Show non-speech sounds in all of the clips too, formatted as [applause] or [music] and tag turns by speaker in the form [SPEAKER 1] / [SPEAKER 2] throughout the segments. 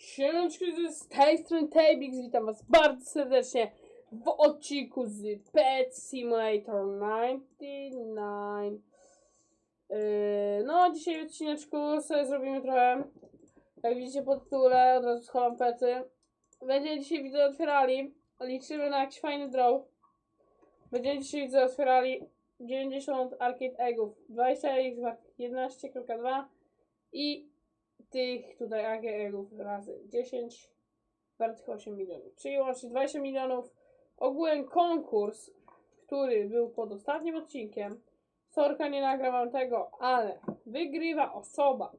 [SPEAKER 1] Siemeczki, z tej strony Tabix, witam was bardzo serdecznie w odcinku z Pet Simulator 99 yy, No, dzisiaj w odcineczku sobie zrobimy trochę, jak widzicie po tytule, od razu schowam pety. Będziemy dzisiaj widzę otwierali, liczymy na jakiś fajny draw. Będziemy dzisiaj widzę otwierali 90 arcade eggów 20 x wartych 11.2 i tych tutaj AGR-ów razy 10 wartych 8 milionów, czyli łącznie 20 milionów. Ogółem konkurs, który był pod ostatnim odcinkiem, Sorka nie nagra wam tego, ale wygrywa osoba,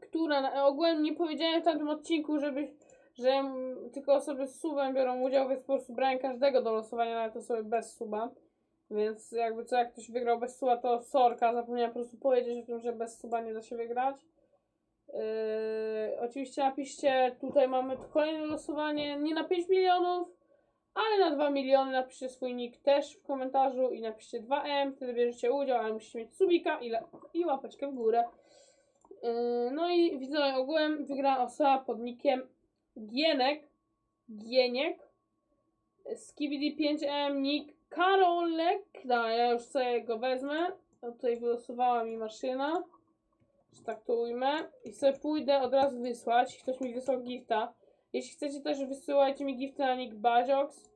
[SPEAKER 1] która, na- ogółem nie powiedziałem w tamtym odcinku, żeby, że tylko osoby z subem biorą udział, więc po prostu brałem każdego do losowania, nawet osoby bez suba. Więc jakby co, jak ktoś wygrał bez suba, to sorka. Zapomniałem po prostu powiedzieć o tym, że bez suba nie da się wygrać. Yy, oczywiście napiszcie, tutaj mamy kolejne losowanie, nie na 5 milionów, ale na 2 miliony. Napiszcie swój nick też w komentarzu i napiszcie 2M, wtedy bierzecie udział, ale musicie mieć subika i, i łapeczkę w górę. Yy, no i widzowie, ogółem wygrała osoba pod nickiem Gienek, Gieniek, Skibidi 5M, nick Karolek. No, ja już sobie go wezmę. O, tutaj wylosowała mi maszyna. Że tak to ujmę. I sobie pójdę od razu wysłać. Ktoś mi wysłał gifta. Jeśli chcecie też wysyłajcie mi gifta na nick Baziox.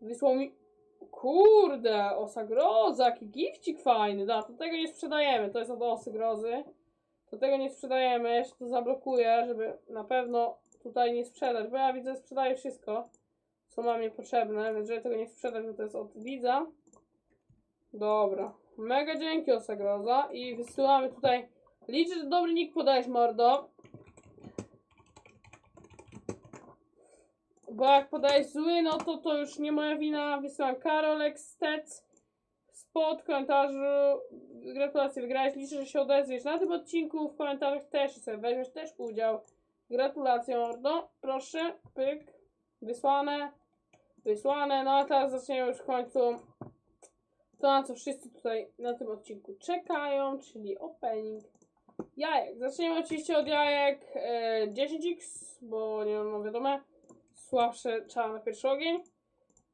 [SPEAKER 1] Wysłał mi... Kurde, osa groza, jaki gifcik fajny. Da, to tego nie sprzedajemy. To jest od osy grozy. To tego nie sprzedajemy. Jeszcze to zablokuję, żeby na pewno tutaj nie sprzedać. Bo ja widzę, sprzedaję wszystko co mam niepotrzebne, więc żeby tego nie sprzedać, bo to jest od widza. Dobra. Mega dzięki Osagroza i wysyłamy tutaj. Liczę, że dobry nick podajesz, mordo. Bo jak podajesz zły, no to to już nie moja wina. Wysyłam Karolek, Stec, spod komentarzu. Gratulacje, wygrałeś. Liczę, że się odezwiesz na tym odcinku. W komentarzach też sobie weźmiesz też udział. Gratulacje, mordo. Proszę, pyk. Wysłane. Wysłane. No a teraz zaczniemy już w końcu to, na co wszyscy tutaj na tym odcinku czekają, czyli opening jajek. Zaczniemy oczywiście od jajek e, 10x, bo nie mam wiadomo, słabsze trzeba na pierwszy ogień.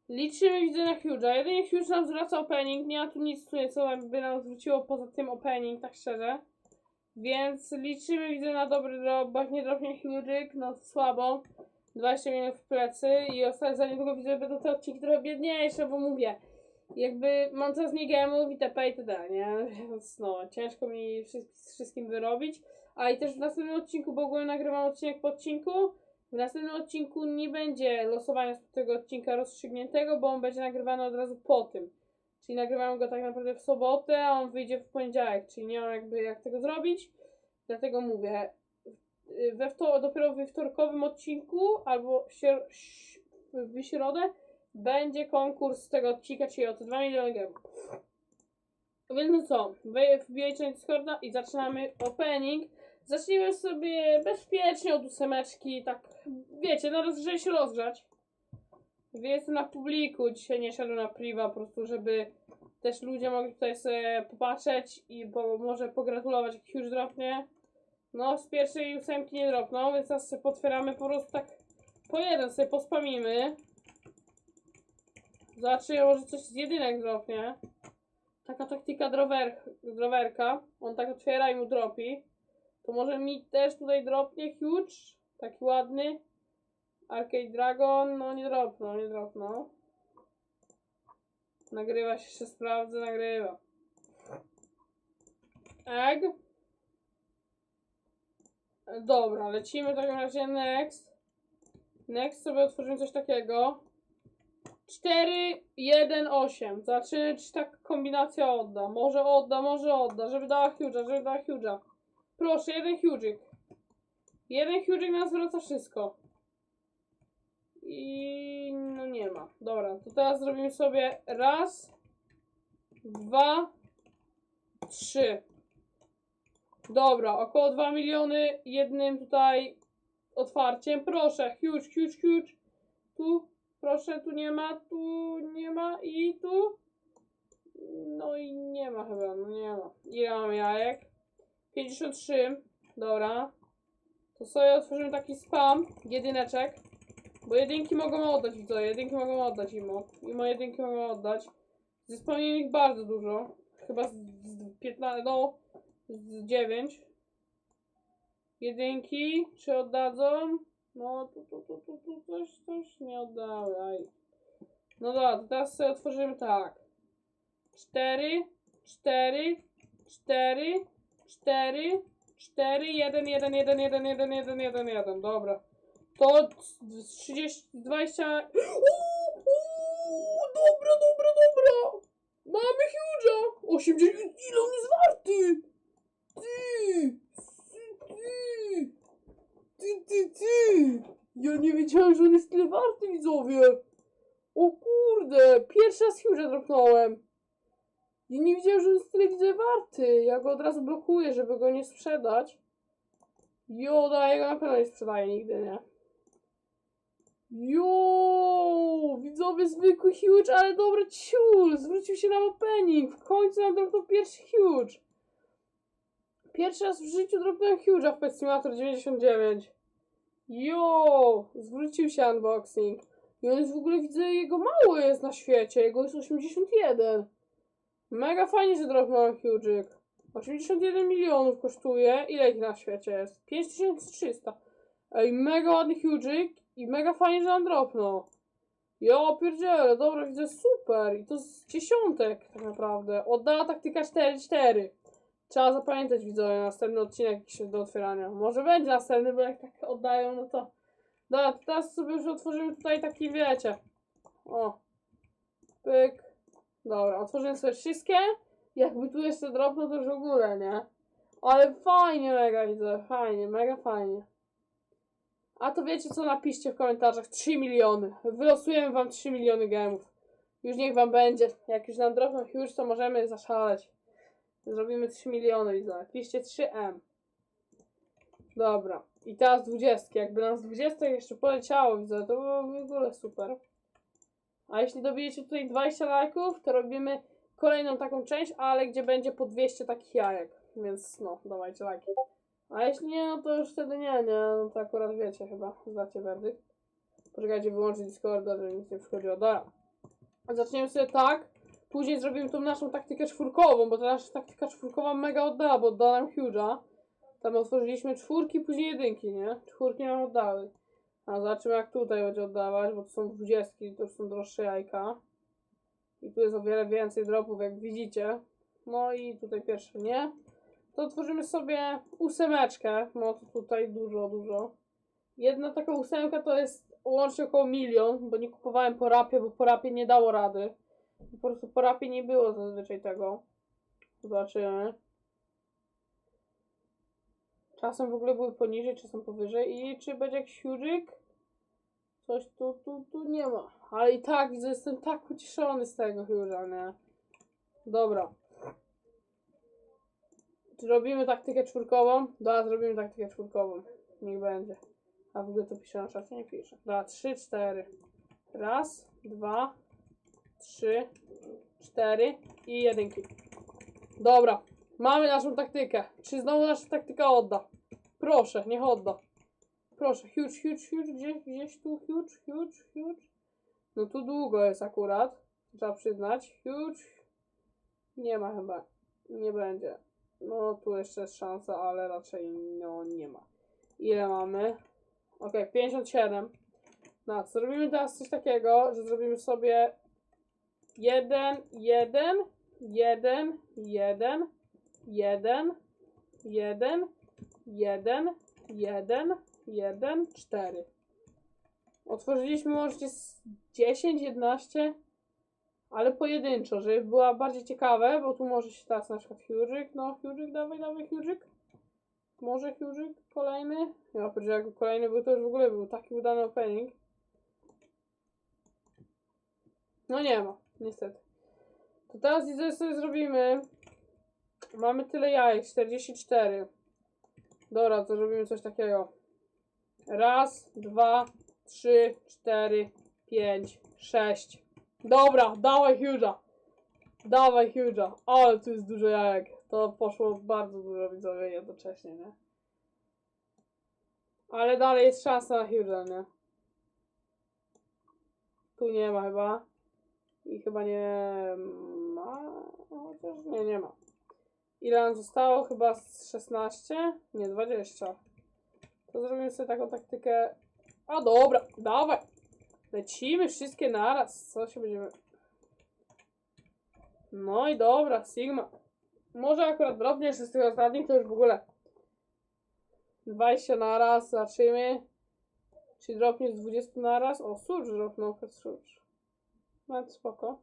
[SPEAKER 1] Liczymy widzę na Huge'a. Jedynie Huge nam zwraca opening, nie ma tu nic, tu co by nam zwróciło poza tym opening, tak szczerze. Więc liczymy widzę na dobry drop, bo jak nie dropnie Huge'ik, no słabo. 20 minut w plecy i ostatnio za niedługo widzę, że będą te odcinki trochę biedniejsze, bo mówię, jakby mam coraz mniej gemów itp. itd., nie? [laughs] Więc no, ciężko mi z wszystkim wyrobić. A i też w następnym odcinku, bo ogólnie nagrywam odcinek po odcinku, w następnym odcinku nie będzie losowania z tego odcinka rozstrzygniętego, bo on będzie nagrywany od razu po tym. Czyli nagrywamy go tak naprawdę w sobotę, a on wyjdzie w poniedziałek, czyli nie mam jakby jak tego zrobić. Dlatego mówię, we wto- dopiero we wtorkowym odcinku albo sier- w środę będzie konkurs tego odcinka, czyli o te 2 miliony gemów. Więc no co, wy wbijajcie na Discorda i zaczynamy opening. Zacznijmy sobie bezpiecznie od ósemeczki, tak wiecie, na żeby się rozgrzać. Jestem na publiku, dzisiaj nie szedłem na priwa, po prostu, żeby też ludzie mogli tutaj sobie popatrzeć i po, może pogratulować, jak już dropnie. No, z pierwszej ósemki nie dropną, więc teraz sobie potwieramy po prostu tak po jeden sobie pospamimy. Zobaczymy, może coś z jedynek dropnie. Taka taktyka drower, drowerka. On tak otwiera i mu dropi. To może mi też tutaj dropnie huge. Taki ładny. Arcade Dragon. No nie dropnął, nie dropnął. Nagrywa się, jeszcze sprawdzę, nagrywa. Egg. Dobra, lecimy w takim razie next. Next sobie otworzymy coś takiego. 4, 1, 8. Zobaczymy, czy tak kombinacja odda. Może odda, może odda, żeby dała huge'a, żeby dała huge'a. Proszę, jeden huge'ik. Jeden huge'ik nas zwraca wszystko. I no nie ma. Dobra, to teraz zrobimy sobie raz, dwa, trzy. Dobra, około 2 miliony jednym tutaj otwarciem. Proszę, huge, huge, huge. Tu, proszę, tu nie ma, tu nie ma i tu. No i nie ma chyba, no nie ma. Ile mam jajek? 53, dobra. To sobie otworzymy taki spam jedyneczek. Bo jedynki mogą oddać i co? Jedynki mogą oddać imo. Imo jedynki mogą oddać. Zespełniłem ich bardzo dużo. Chyba z, z 15, no z 9. Jedynki, czy oddadzą? No tu, tu, tu, tu, tu coś, coś nie oddały. Aj. No dobra, teraz sobie otworzymy tak. 4, 4, 4, 4, 4, 1, 1, 1, 1, 1, 1, 1, 1. Dobra. To z 30, 20. Uuu, uuu, dobra, dobra, dobra. Mamy Huge'a. 80. Ile on jest warty? Wiedziałem, że on jest tyle warty, widzowie. O kurde, pierwszy raz Huge'a dropnąłem. Ja nie wiedziałem, że on jest tyle widzę warty. Ja go od razu blokuję, żeby go nie sprzedać. Joda, ja go na pewno nie sprzedaję nigdy, nie? Jo, widzowie zwykły huge, ale dobry ciul. Zwrócił się nam opening. W końcu nam dropnął pierwszy huge. Pierwszy raz w życiu dropnąłem huge'a w Pet Simulator 99. Jo, zwrócił się unboxing. I on jest w ogóle, widzę, jego mało jest na świecie. Jego jest 81. Mega fajnie, że dropnąłem huge'ik. 81 milionów kosztuje. Ile ich na świecie jest? 5300. Ej, mega ładny huge'ik i mega fajnie, że on dropnął. Ja pierdzielę, dobra, widzę super. I to z dziesiątek tak naprawdę. Oddała taktyka 4-4. Trzeba zapamiętać widzowie, następny odcinek jakiś do otwierania. Może będzie następny, bo jak tak oddają, no to... Dobra, to teraz sobie już otworzymy tutaj taki, wiecie. O. Pyk. Dobra, otworzymy sobie wszystkie. Jakby tu jeszcze dropnął, to już w ogóle, nie? Ale fajnie mega widzę, fajnie, mega fajnie. A to wiecie co, napiszcie w komentarzach 3 miliony. Wylosujemy wam 3 miliony gemów. Już niech wam będzie. Jak już nam dropną huge, to możemy zaszaleć. Zrobimy 3 miliony, widzę. Piszcie 3M. Dobra. I teraz 20. Jakby nam z 20 jeszcze poleciało, widzę, to było w ogóle super. A jeśli dobijecie tutaj 20 lajków, to robimy kolejną taką część, ale gdzie będzie po 200 takich jajek. Więc no, dawajcie lajki. A jeśli nie, no to już wtedy nie, nie, no to akurat wiecie chyba, znacie werdykt. Poczekajcie, wyłączyć Discorda, żeby nic nie przychodziło. Dobra. Zaczniemy sobie tak, później zrobimy tą naszą taktykę czwórkową, bo ta nasza taktyka czwórkowa mega oddała, bo oddała nam Huge'a. Tam otworzyliśmy czwórki, później jedynki, nie? Czwórki nam oddały. A zobaczymy jak tutaj będzie oddawać, bo to są dwudziestki, to już są droższe jajka. I tu jest o wiele więcej dropów, jak widzicie. No i tutaj pierwsze nie. To otworzymy sobie ósemeczkę. No to tutaj dużo, dużo. Jedna taka ósemka to jest łącznie około milion, bo nie kupowałem po rapie, bo po rapie nie dało rady. Po prostu po rapie nie było zazwyczaj tego. Zobaczymy. Czasem w ogóle były poniżej, czasem powyżej. I czy będzie jakiś huge'ik? Coś tu, tu, tu nie ma. Ale i tak widzę, jestem tak ucieszony z tego huge'a, nie? Dobra. Czy robimy taktykę czwórkową? Da, zrobimy taktykę czwórkową. Niech będzie. A w ogóle to pisze na czacie? Nie pisze. Da, trzy, cztery. Raz, dwa, trzy, cztery i jedynki. Dobra. Mamy naszą taktykę. Czy znowu nasza taktyka odda? Proszę, niech odda. Proszę, huge, huge, huge, gdzieś, gdzieś tu, huge, huge, huge. No tu długo jest akurat, trzeba przyznać. Huge. Nie ma chyba, nie będzie. No tu jeszcze jest szansa, ale raczej no nie ma. Ile mamy? Ok, 57. No, co robimy teraz coś takiego, że zrobimy sobie 1, 1, 1, 1, 1, 1, 1, 1, 1, 4. Otworzyliśmy łącznie z 10, 11, ale pojedynczo, żeby była bardziej ciekawe, bo tu może się teraz na przykład Hughik, no Hughik, dawaj, dawaj Hughik. Może Hughik kolejny? Ja oprócz jak kolejny był, to już w ogóle był taki udany opening. No nie ma, niestety. To teraz widzę, sobie zrobimy. Mamy tyle jajek, 44. Dobra, to zrobimy coś takiego. Raz, dwa, trzy, cztery, pięć, sześć. Dobra, dawaj Huge'a. Dawaj Huge'a. Ale tu jest dużo jajek. To poszło bardzo dużo widzowie jednocześnie, nie? Ale dalej jest szansa na Huge, nie? Tu nie ma chyba. I chyba nie ma. Chociaż nie, nie ma. Ile nam zostało? Chyba z 16? Nie, 20. To zrobimy sobie taką taktykę. A dobra, dawaj. Lecimy wszystkie naraz. Co się będziemy. No i dobra, Sigma. Może akurat drobnie z tych ostatnich to już w ogóle 20 na raz, zobaczymy. Czy dropnie z 20 na raz? O, Surge dropnął, Surge. No to spoko.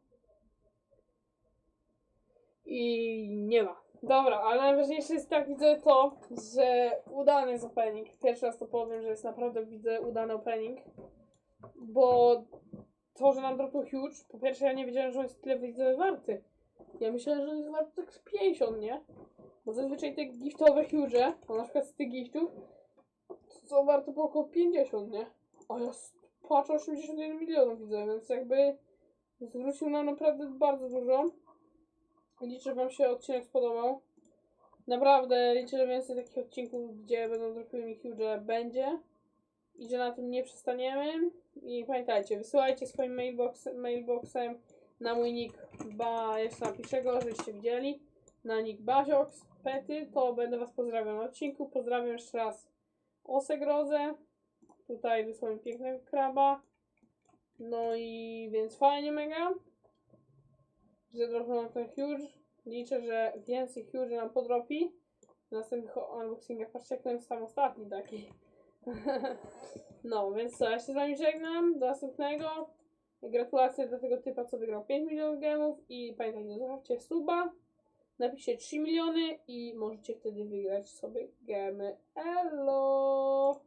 [SPEAKER 1] I nie ma. Dobra, ale najważniejsze jest tak, widzę to, że udany jest opening. Pierwszy raz to powiem, że jest naprawdę, widzę, udany opening. Bo to, że nam dropnął huge, po pierwsze ja nie wiedziałem, że on jest tyle widzę warty. Ja myślałem, że on jest warty tak z 50, nie? Bo zazwyczaj te giftowe huge, bo na przykład z tych giftów, to są warte po około 50, nie? A ja patrzę 81 milionów widzę, więc jakby zwrócił nam naprawdę bardzo dużo. Liczę, że wam się odcinek spodobał. Naprawdę liczę, że więcej takich odcinków, gdzie będą dropiły mi huge będzie. I że na tym nie przestaniemy. I pamiętajcie, wysyłajcie swoim mailbox, mailboxem na mój nick, ba, jeszcze napiszę go, żebyście widzieli. Na nick Baziox, Pety, to będę was pozdrawiał na odcinku. Pozdrawiam jeszcze raz Osegrozę. Tutaj wysłałem pięknego kraba. No i więc fajnie mega. Że dropnął nam ten huge. Liczę, że więcej huge nam podropi. W następnych unboxingach patrzcie jak ten sam ostatni taki. [laughs] no, więc co, ja się z wami żegnam. Do następnego. Gratulacje dla tego typa, co wygrał 5 milionów gemów. I pamiętajcie, zostawcie suba. Napiszcie 3 miliony i możecie wtedy wygrać sobie gemy. Elo!